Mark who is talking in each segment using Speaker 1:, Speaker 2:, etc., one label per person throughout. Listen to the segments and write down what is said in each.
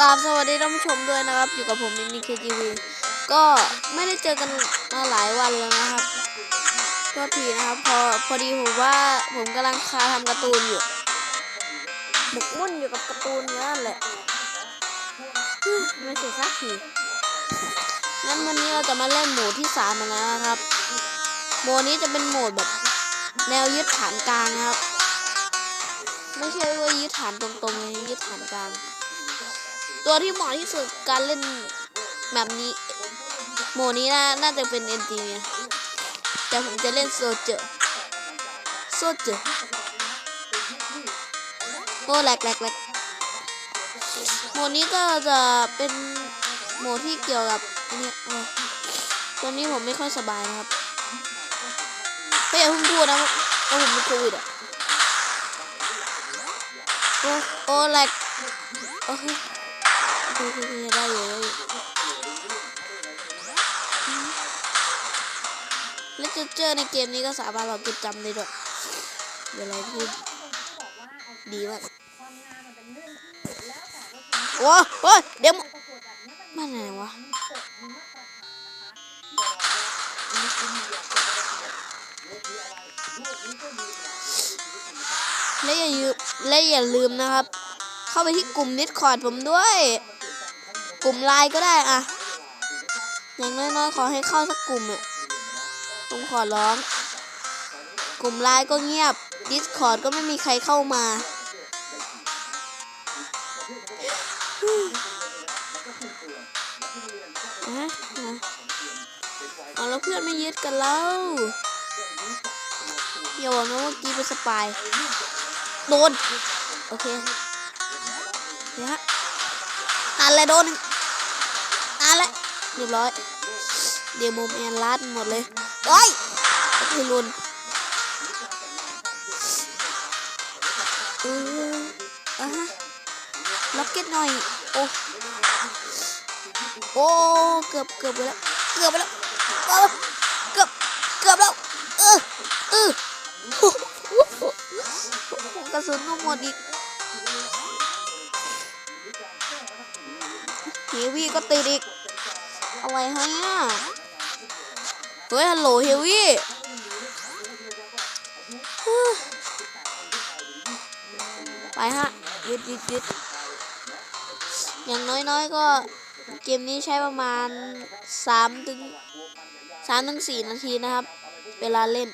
Speaker 1: กราบสวัสดีท่านผู้ชมด้วยนะครับ อยู่กับผมมินิเคจีวีก็ไม่ได้เจอกันมาหลายวันแล้วนะครับโทษทีนะครับพอพอดีผมว่าผมกำลังคาทำการ์ตูนอยู่หมกมุ่นอยู่กับการ์ตูนนั่นแหละไม่เสร็จสักทีงั้นวันนี้เราจะมาเล่นโหมดที่สามแล้วนะครับโหมดนี้จะเป็นโหมดแบบ แนวยึดฐานกลางนะครับ ไม่ใช่ว่ายึดฐานตรงๆเลยยึดฐานกลาง ตัวที่เหมาะที่สุดการเล่นแบบนี้ โมนี้น่าน่าจะเป็นเอ็นจิเนียแต่ผมจะเล่นโซเจอร์โซเจอร์โอ้แหลกแหลกแหลกโมนี้ก็จะเป็นโมที่เกี่ยวกับเนี้ยโอ้ตัวนี้ผมไม่ค่อยสบายนะครับไม่อยากเพิ่งพูดนะว่าะผมเป็นโควิดอะโอ้โอ้แหลกโอเคโอเคโอเค ได้อยู่ได้อยู่และจุดเจอในเกมนี้ก็สามารถเราจดจำได้ด้วยเวลาที่ดีมากโอ้โหเดี๋ยวมันอะไรวะและอย่าลืมและอย่าลืมนะครับ เข้าไปที่กลุ่ม Discord ผมด้วย กลุ่มไลน์ก็ได้อะอย่างน้อยๆขอให้เข้าสักกลุ่มอะผมขอร้อง กลุ่มไลน์ก็เงียบ Discord ก็ไม่มีใครเข้ามาอะอะเอาแล้วเพื่อนไม่ยึดกันแล้วอย่าบอกนะว่ากีเป็นสปายโดน โอเคเดี๋ยวฮะตันเลยโดนหนึ่งตัน เรียบร้อย เดี๋ยวโมแมนลัดหมดเลยโอ้ยคือลุนเอออะฮะล็อกเก็ตหน่อย โอ้ โอ้ เกือบเกือบไปแล้ว เกือบไปแล้ว เกือบ เกือบแล้ว เออเออโอ้โหกระสุนหมดอีกเฮวี่ก็ติดอีก อะไรฮะเนี่ยเฮ้ยฮัลโหลเฮวี่ไปฮะยึดยึดยึดอย่างน้อยๆก็เกมนี้ใช้ประมาณ3ถึง3ถึง4นาทีนะครับ เวลาเล่น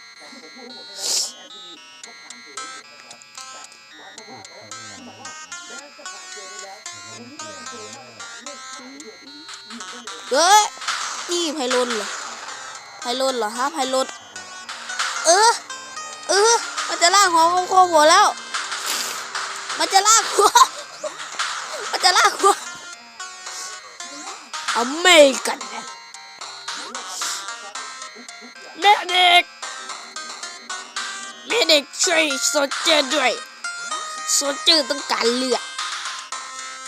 Speaker 1: เฮ้ยนี่ไพลนเหรอไพลนเหรอฮะไพลนเออเออมันจะลากหัวโคหัวแล้ว มันจะลากหัว มันจะลากหัวอาไม่กันนะแม่เด็กแม่เด็กช่วยโซเจอร์ด้วยโซเจอร์ต้องการเลือด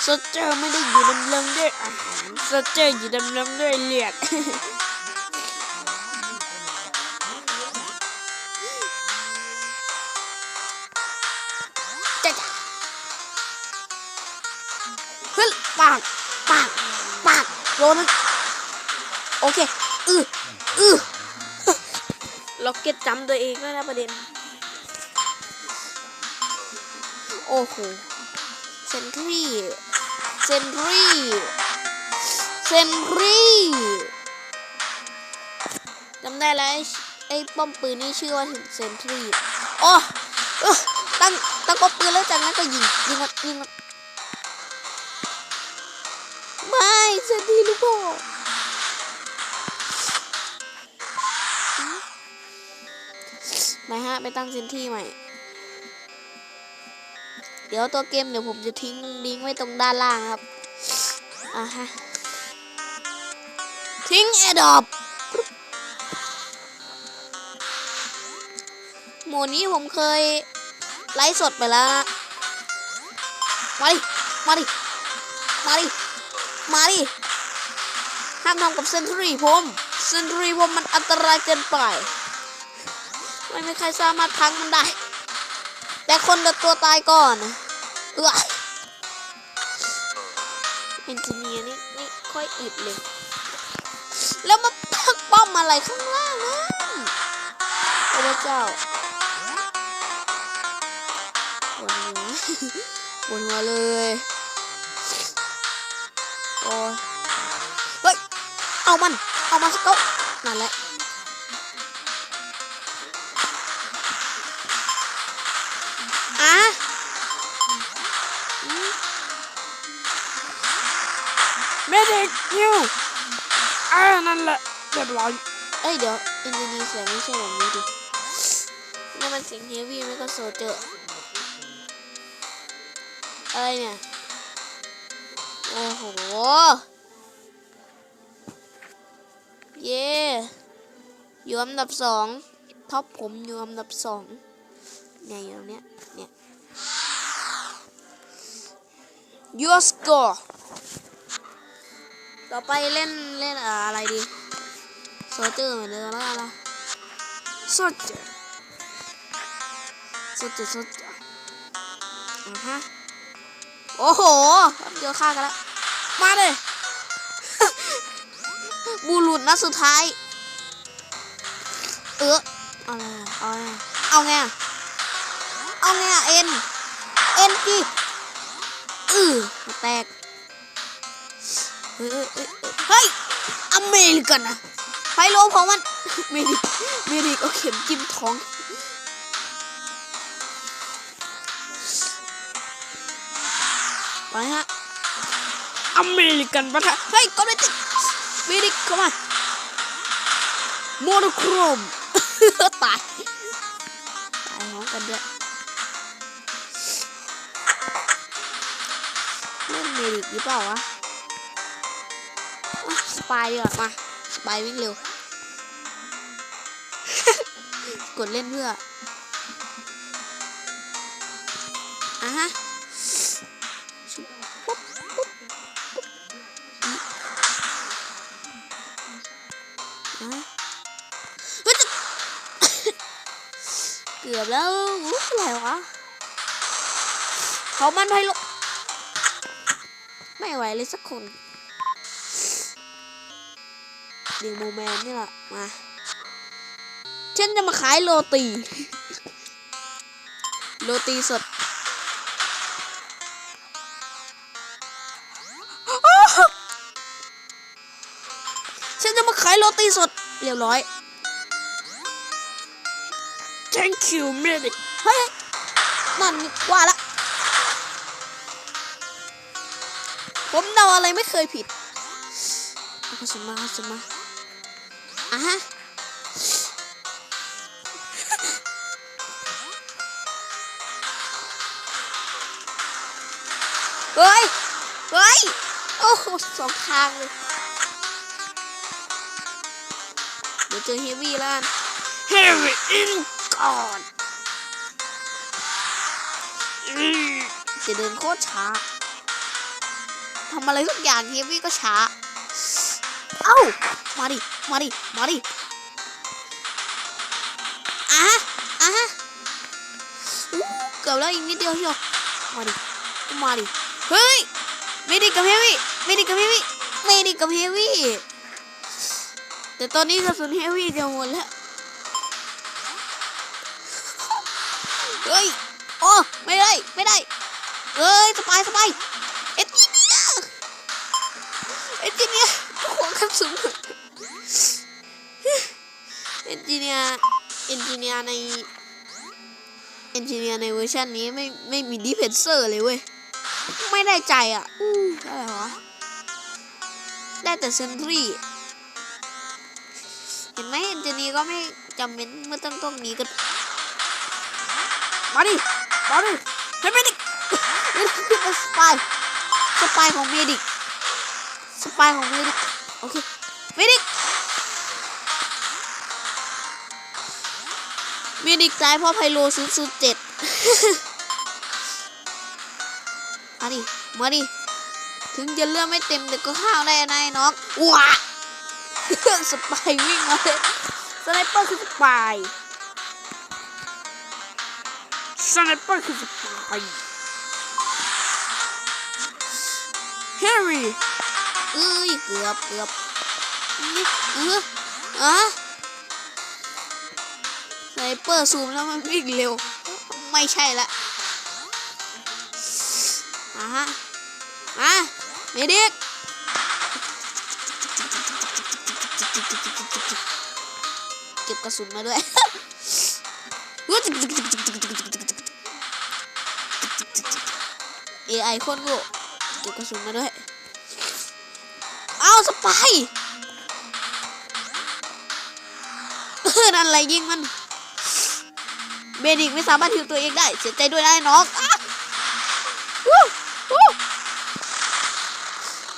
Speaker 1: โซเจอร์ไม่ได้อยู่ดำรงด้วยอาหารโซเจอร์อยู่ดำรงด้วยเลือดจ้าจ้าเฮ้ยปากปากปากโดนโอเคอืออือล็อกเก็ตจำตัวเองด้วยนะประเด็น โอ้โหเซนทรี เซนรีเซนรีจำได้แล้วไอ้ไอ้ป้อมปืนนี่ชื่อว่าเซนรีโอ้เอ้อตั้งตั้งป้อมปืนแล้วจากนั้นก็ยิงยิงมันยิงมันไม่เซนทรีลูกพ่อไปฮะ ไปตั้งเซนทรีใหม่ เดี๋ยวตัวเกมเดี๋ยวผมจะทิ้งลิงก์ไว้ตรงด้านล่างครับอ่าฮะทิ้งแอดอปโหมดนี้ผมเคยไลฟ์สดไปแล้วนะมาดิ มาดิ มาดิ มาดิ ห้ามทำกับเซนทรีผมเซนทรีผมมันอันตรายเกินไป ไม่มีใครสามารถพังมันได้ แต่คนละตัวตายก่อนเอออยอึดเลย แล้วมาพักป้อมอะไรข้างล่างนั่นโอ้พระเจ้าปวดหัวปวดหัวเลยโอ้ยเฮ้ย เอามัน เอามาสเกานั่นแหละ
Speaker 2: ดิกฮิวอ่านั่นแหละเรียบร้อย
Speaker 1: เอ้ยเดี๋ยวอินโดนีเซียไม่ใช่แบบนี้ดินี่มันเสียงเฮฟวี่ไม่ก็โซเจอร์อะไรเนี่ย โอ้โห เย่อยู่อันดับสองท็อปผมอยู่อันดับสองเนี่ยอยู่ตรงเนี้ย เนี่ย your score ต่อไปเล่นเล่นเอ่ออะไรดีโซเจอร์เหมือนเดิมแล้วกันนะโซเจอร์โซเจอร์โซเจอร์อ่าฮะโอ้โหเจอฆ่ากันแล้วมาเลยบูรุษนัดสุดท้าย เออเอาไงเอาไงเอาไงเอาไงเอ็นเอ็นจีอือแตก เฮ้ย อเมริกันนะไฟโลของมันเมดิกเมดิกเอาเข็มจิ้มท้องไปฮะ
Speaker 2: อเมริกันปะทะ
Speaker 1: เฮ้ยก็ไม่ติดเมดิกเข้ามาโมโนโครมตายตายพร้อมกันด้วยเล่นเมดิกหรือเปล่าวะ สปายดีกว่ามาสปายวิ่งเร็ว กดเล่นเพื่ออะฮะเกือบแล้วอุ๊ยอะไรวะเขามันไพโลไม่ไหวเลยสักคน เดียวโมแมนนี่แหละมาฉันจะมาขายโรตี โรตีสดฉันจะมาขายโรตีสดเรียบร้อย
Speaker 2: thank you เมดิก
Speaker 1: เฮ้ยนั่นว่าละ ผมเดาอะไรไม่เคยผิดเอาเข้าสมาเข้าสมา อะฮะเฮ้ย เฮ้ย โอ้โหสองทางเลย เดี๋ยวเจอเฮฟวี่แล้วกัน
Speaker 2: เฮฟวี่อินก่อนอืม
Speaker 1: จะเดินโคตรช้าทำอะไรทุกอย่างเฮฟวี่ก็ช้า เอ้า มาดิ มาดิ มาดิอะฮะอะฮะอู้เกือบแล้วอีกนิดเดียวเชียวมาดิ มาดิ เฮ้ยไม่ได้กับเฮวี่ไม่ได้กับเฮวี่ไม่ได้กับเฮวี่แต่ตอนนี้กระสุนเฮวี่จะหมดแล้ว เฮ้ย โอ้ ไม่ได้ ไม่ได้ เอ้ย สบายสบายเอนจิเนียเอนจิเนีย ร์หัวกระสุนเอนจิเนียร์เอนจิเนียร์ในเอนจิเนียร์ในเวอร์ชันนี้ไม่ไม่มีดีเพนเซอร์เลยเว้ย ไม่ได้ใจอะ อู้อะไรวะ ได้แต่เซนทรีเห็นไหมเอนจิเนียร์ก็ไม่จำเป็นเมื่อต้องต้องหนีกันมาดิ มาดิเฮ้ยเมดิกนี่คือเป็นสปาย สปายของเมดิก สปายของเมดิก โอเคเมดิกเมดิกตายเพราะไพโล007มาดิ มาดิ ถึงจะเลือดไม่เต็มแต่ก็ข้าวได้นะไอ้น้องว้าสปายวิ่งมาเลยสไนเปอร์คือสปาย
Speaker 2: สไนเปอร์คือสปายเฮฟวี่
Speaker 1: เอ้ยเกือบเกือบเอออะสไนเปอร์ซูมแล้วมันวิ่งเร็ว ไม่ใช่ละอะฮะอะเมดิกเก็บกระสุนมาด้วย AI โคตรโง่เก็บกระสุนมาด้วยาสไปเออนั่นอะไรยิงมัน เบนิกไม่สามารถฮิวตัวเองได้เสียใจด้วยนะไอ้น้อง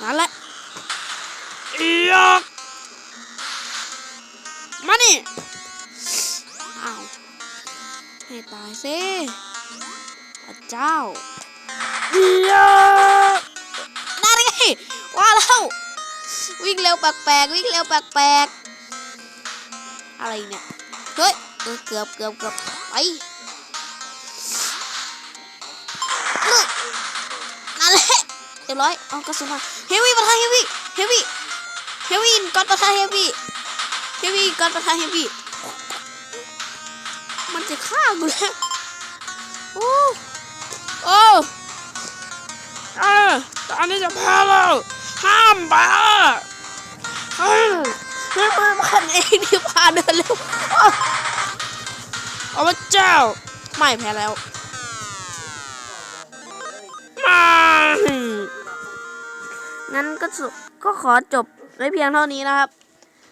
Speaker 1: นั่นแหละ
Speaker 2: อียกมานี่
Speaker 1: อ้าวให้ตายซิพระเจ้าเอี
Speaker 2: ยก
Speaker 1: นั่นไงว่าแล้ว วิ่งเร็วแปลกๆวิ่งเร็วแปลกๆอะไรเนี่ยเฮ้ยเออเกือบเกือบเกือบไปนั่นแหละเรียบร้อยเอากระสุนมาเฮวี่ปะทะเฮวี่เฮวี่เฮวี่ก้อนปะทะเฮวี่เฮวี่ก้อนปะทะเฮวี่มันจะฆ่ากูแล้วโอ้โอ้
Speaker 2: เออตอนนี้จะแพ้แล้ว ห้ามบ้าเฮ้ย
Speaker 1: ไม่ไม่พันเองที่พาเดินเร็วอ้าว
Speaker 2: เอาพระเจ้า
Speaker 1: ไม่แพ้แล้ว
Speaker 2: มา
Speaker 1: งั้นก็ก็ขอจบไว้เพียงเท่านี้นะครับ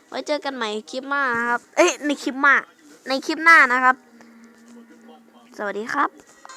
Speaker 1: ไว้เจอกันใหม่คลิปหน้านะครับ เอ้ยในคลิปหน้าในคลิปหน้านะครับ สวัสดีครับ